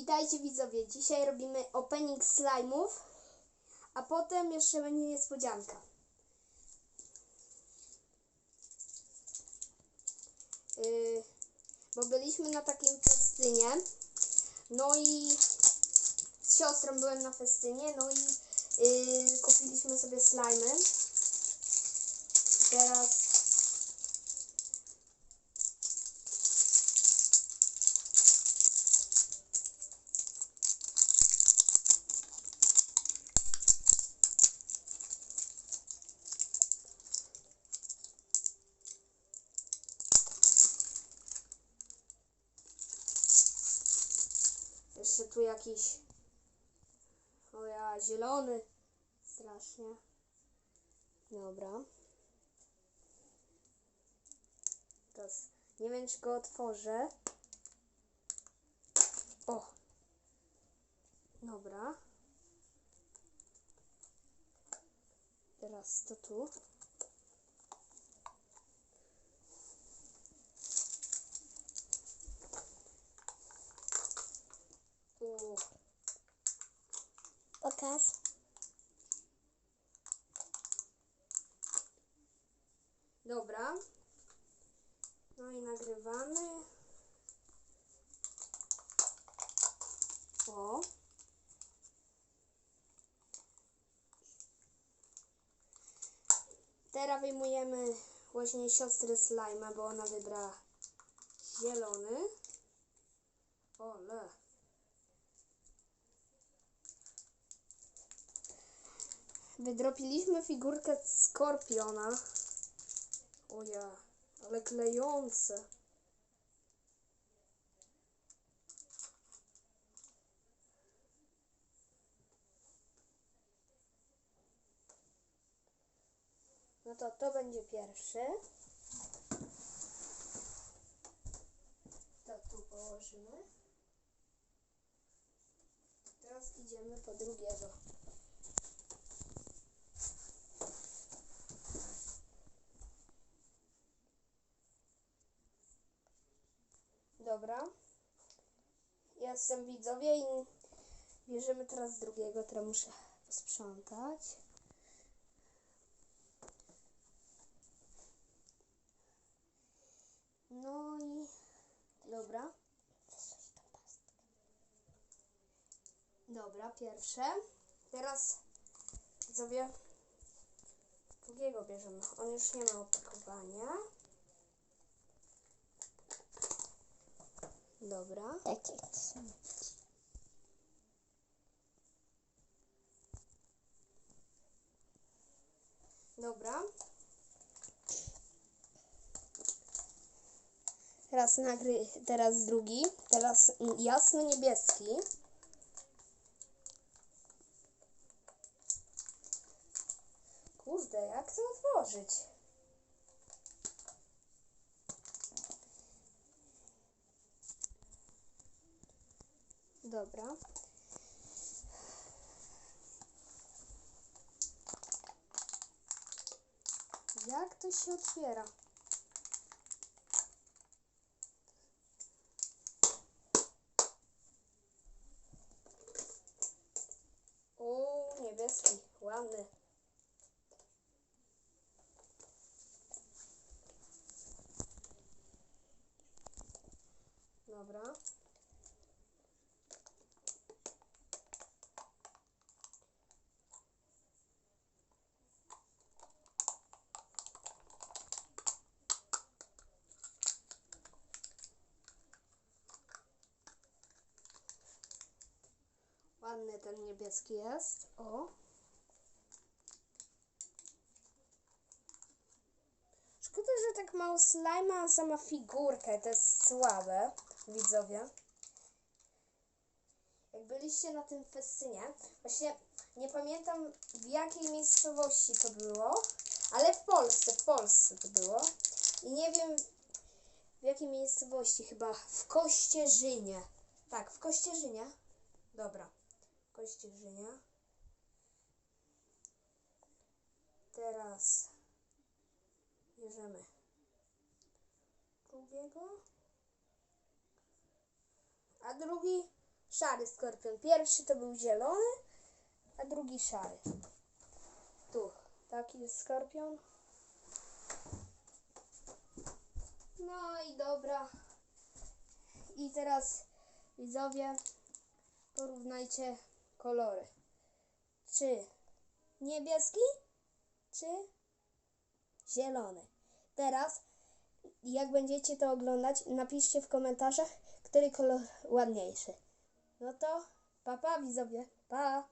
Witajcie widzowie, dzisiaj robimy opening slime'ów, a potem jeszcze będzie niespodzianka. Yy, bo byliśmy na takim festynie, no i z siostrą byłem na festynie, no i yy, kupiliśmy sobie slajmy. Teraz Jeszcze tu jakiś. O ja, zielony. Strasznie. Dobra. Teraz nie wiem, czy go otworzę. O! Dobra. Teraz to tu. Pokaż. Dobra. No i nagrywamy. O. Teraz wyjmujemy właśnie siostrę slajma, bo ona wybrała zielony. Ole. Wydropiliśmy figurkę skorpiona. O ja, ale klejące. No to to będzie pierwszy. To tu położymy. Teraz idziemy po drugiego. Dobra. Jestem widzowie i bierzemy teraz drugiego, teraz muszę posprzątać. No i dobra. Dobra, pierwsze. Teraz widzowie drugiego bierzemy. On już nie ma opakowania. Dobra. Takie są. Dobra. Teraz nagry, teraz drugi, teraz jasno niebieski. Kurde, jak to otworzyć? Dobra. Jak to się otwiera? O, niebieski, ładny. Dobra. Ładny ten niebieski jest. O. Szkoda, że tak mało slajma, a sama figurkę. To jest słabe, widzowie. Jak byliście na tym festynie, właśnie nie pamiętam w jakiej miejscowości to było, ale w Polsce, w Polsce to było. I nie wiem w jakiej miejscowości, chyba w Kościerzynie. Tak, w Kościerzynie. Dobra. Kościerzynia. Teraz bierzemy drugiego. A drugi szary skorpion. Pierwszy to był zielony, a drugi szary. Tu taki jest skorpion. No i dobra. I teraz widzowie porównajcie kolory. Czy niebieski, czy zielony. Teraz jak będziecie to oglądać, napiszcie w komentarzach, który kolor ładniejszy. No to pa pa widzowie, pa!